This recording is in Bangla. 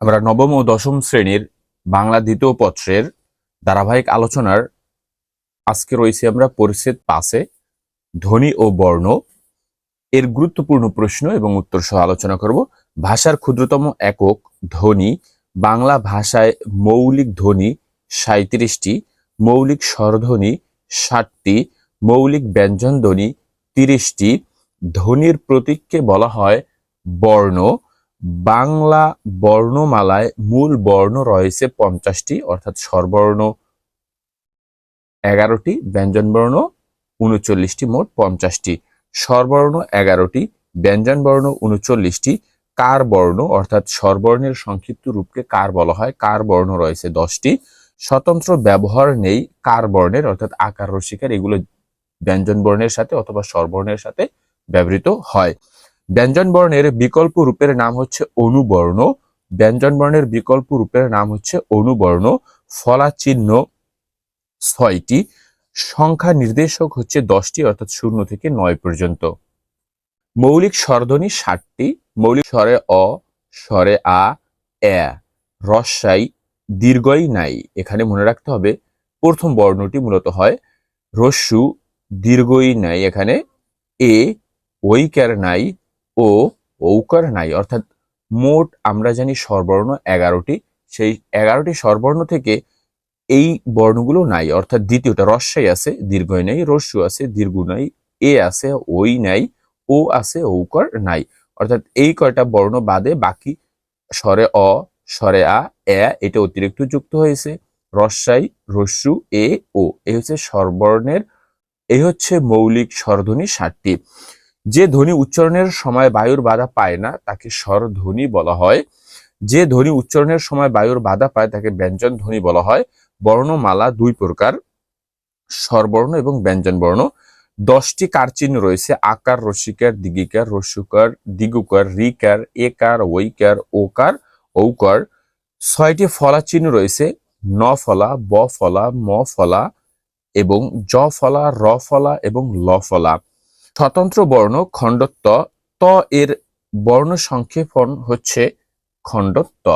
আমরা নবম ও দশম শ্রেণির বাংলা দ্বিতীয় পত্রের ধারাবাহিক আলোচনার আজকে রয়েছে আমরা পরিচ্ছেদ পাশে ধ্বনি ও বর্ণ। এর গুরুত্বপূর্ণ প্রশ্ন এবং উত্তর সহ আলোচনা করব। ভাষার ক্ষুদ্রতম একক ধ্বনি, বাংলা ভাষায় মৌলিক ধ্বনি সাঁত্রিশটি মৌলিক স্বরধ্বনি ষাটটি, মৌলিক ব্যঞ্জন ধ্বনি তিরিশটি। ধ্বনির প্রতীককে বলা হয় বর্ণ। বাংলা বর্ণমালায় মূল বর্ণ রয়েছে পঞ্চাশটি, অর্থাৎ স্বরবর্ণ এগারোটি, ব্যঞ্জনবর্ণ উনচল্লিশটি, মোট পঞ্চাশটি। স্বরবর্ণ এগারোটি, ব্যঞ্জনবর্ণ উনচল্লিশটি কার বর্ণ অর্থাৎ স্বরবর্ণের সংক্ষিপ্ত রূপকে কার বলা হয় কার বর্ণ রয়েছে দশটি। স্বতন্ত্র ব্যবহার নেই কার বর্ণের অর্থাৎ আকার রসিকার এগুলো ব্যঞ্জন বর্ণের সাথে অথবা স্বরবর্ণের সাথে ব্যবহৃত হয়। ব্যঞ্জন বর্ণের বিকল্প রূপের নাম হচ্ছে অনুবর্ণ। ব্যঞ্জন বর্ণের বিকল্প রূপের নাম হচ্ছে অনুবর্ণ। ফলা চিহ্ন ছয়টি। সংখ্যা নির্দেশক হচ্ছে দশটি, অর্থাৎ শূন্য থেকে নয় পর্যন্ত। মৌলিক স্বরধ্বনি ষাটটি। মৌলিক স্বরে অ, স্বরে আ, এ। রসাই দীর্ঘই নাই। এখানে মনে রাখতে হবে, প্রথম বর্ণটি মূলত হয় রস্যু দীর্ঘই নাই। এখানে এ ঐকার নাই। ও ঔকার নাই। অর্থাৎ মোট আমরা জানি স্বরবর্ণ এগারোটি। সেই এগারোটি স্বরবর্ণ থেকে এই বর্ণগুলো নাই। অর্থাৎ দ্বিতীয়টা রস্যাই আছে, দীর্ঘই নাই, রস্যু আছে, দীর্ঘ নাই, এ আছে ওই নাই, ও আছে, ঔকার নাই। অর্থাৎ এই কয়টা বর্ণ বাদে বাকি স্বরে অ, স্বরে আ, এ, এটা অতিরিক্ত যুক্ত হয়েছে। রস্যাই, রস্যু, এ, ও। এই হচ্ছে স্বরবর্ণের, এই হচ্ছে মৌলিক স্বরধ্বনি ষাটটি যে ধ্বনি উচ্চারণের সময় বায়ুর বাধা পায় না, তাকে স্বরধ্বনি বলা হয়। যে ধ্বনি উচ্চারণের সময় বায়ুর বাধা পায়, তাকে ব্যঞ্জন ধ্বনি বলা হয়। বর্ণমালা দুই প্রকার, স্বরবর্ণ এবং ব্যঞ্জন বর্ণ দশটি কার চিহ্ন রয়েছে, আকার, রসিকার, দিগিকার রস্যুকার দিগুকার, রিকার, একার ওইকার ওকার, ঔকার। ছয়টি ফলা চিহ্ন রয়েছে, ন ফলা, ব ফলা, ম ফলা এবং জ ফলা, র ফলা এবং ল ফলা। স্বতন্ত্র বর্ণ খণ্ডত্ব ত এর বর্ণ সংক্ষেপণ হচ্ছে খণ্ডত্ব।